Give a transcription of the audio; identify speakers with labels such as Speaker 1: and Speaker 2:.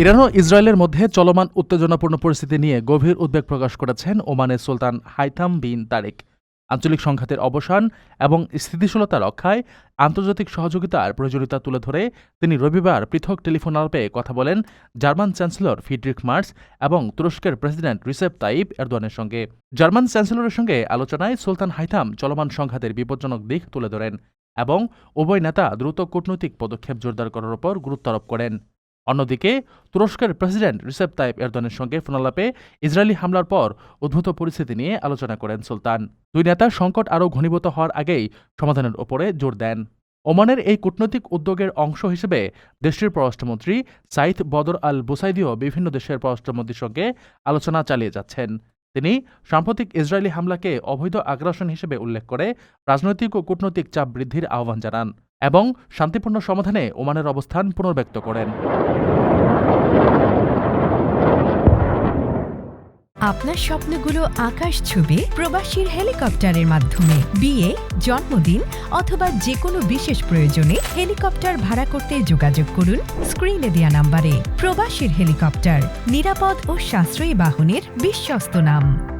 Speaker 1: Iran ও ইসরায়েলের মধ্যে চলমান উত্তেজনাপূর্ণ পরিস্থিতি নিয়ে গভীর উদ্বেগ প্রকাশ করেছেন ওমানের সুলতান হাইথাম বিন তারিক। আঞ্চলিক সংঘাতের অবসান এবং স্থিতিশীলতা রক্ষায় আন্তর্জাতিক সহযোগিতার প্রয়োজনীয়তা তুলে ধরে তিনি রবিবার পৃথক টেলিফোন আলাপে কথা বলেন জার্মান চ্যান্সেলর ফিডরিক মার্স এবং তুরস্কের প্রেসিডেন্ট রিসেপ তাইব এরদোয়ানের সঙ্গে। জার্মান চ্যান্সেলরের সঙ্গে আলোচনায় সুলতান হাইথাম চলমান সংঘাতের বিপজ্জনক দিক তুলে ধরেন এবং উভয় নেতা দ্রুত কূটনৈতিক পদক্ষেপ জোরদার করার উপর গুরুত্ব আরোপ করেন। অন্যদিকে তুরস্কের প্রেসিডেন্ট রিসেপ তাইব এরদনের সঙ্গে ফোনালাপে ইসরায়েলি হামলার পর উদ্ভূত পরিস্থিতি নিয়ে আলোচনা করেন সুলতান। দুই নেতা সংকট আরও ঘনীভূত হওয়ার আগেই সমাধানের ওপরে জোর দেন। ওমানের এই কূটনৈতিক উদ্যোগের অংশ হিসেবে দেশটির পররাষ্ট্রমন্ত্রী সাইদ বদর আল বুসাইদিও বিভিন্ন দেশের পররাষ্ট্রমন্ত্রীর সঙ্গে আলোচনা চালিয়ে যাচ্ছেন। তিনি সাম্প্রতিক ইসরায়েলি হামলাকে অবৈধ আগ্রাসন হিসেবে উল্লেখ করে রাজনৈতিক ও কূটনৈতিক চাপ বৃদ্ধির আহ্বান জানান। এবং শান্তিপূর্ণ সমাধানে ওমানের অবস্থান পুনর্ব্যক্ত করেন।
Speaker 2: আপনার স্বপ্নগুলো আকাশ ছুবে প্রবাসীর হেলিকপ্টারের মাধ্যমে। বিয়ে, জন্মদিন অথবা যে কোনো বিশেষ প্রয়োজনে হেলিকপ্টার ভাড়া করতে যোগাযোগ করুন স্ক্রিনে দেওয়া নাম্বারে। প্রবাসীর হেলিকপ্টার, নিরাপদ ও সাশ্রয়ী বাহনের বিশ্বস্ত নাম।